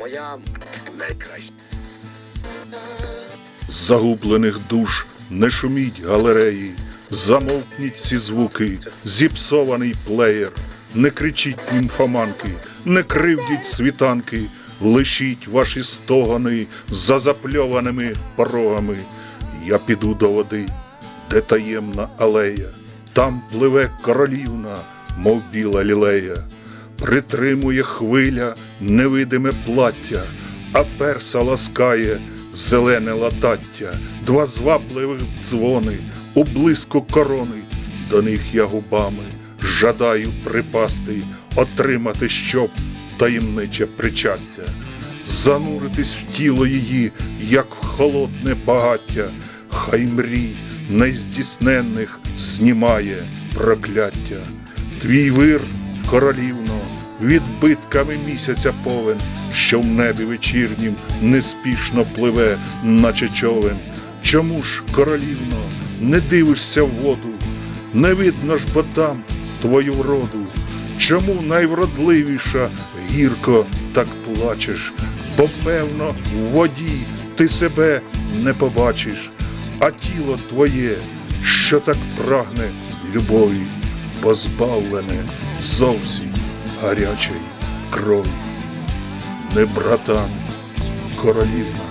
Моя найкраща. Загублених душ не шуміть галереї, замовкніть ці звуки, зіпсований плеєр, не кричіть німфоманки, не кривдіть світанки, лишіть ваші стогани за запльованими порогами. Я піду до води, де таємна алея, там пливе королівна, мов біла лілея, притримує хвиля невидиме плаття, а перса ласкає зелене латаття, два звабливих дзвони, у блиску корони, до них я губами жадаю припасти, отримати щоб таємниче причастя, зануритись в тіло її, як в холодне багаття, хай мрій найздійсненних знімає прокляття. Твій вир, королівно, відбитками місяця повен, що в небі вечірнім неспішно пливе, наче човен. Чому ж, королівно, не дивишся в воду? Не видно ж бо там твою вроду. Чому найвродливіша гірко так плачеш? Бо певно в воді ти себе не побачиш, а тіло твоє, що так прагне любові, позбавлене зовсім гарячої крові. Не братан, королівна,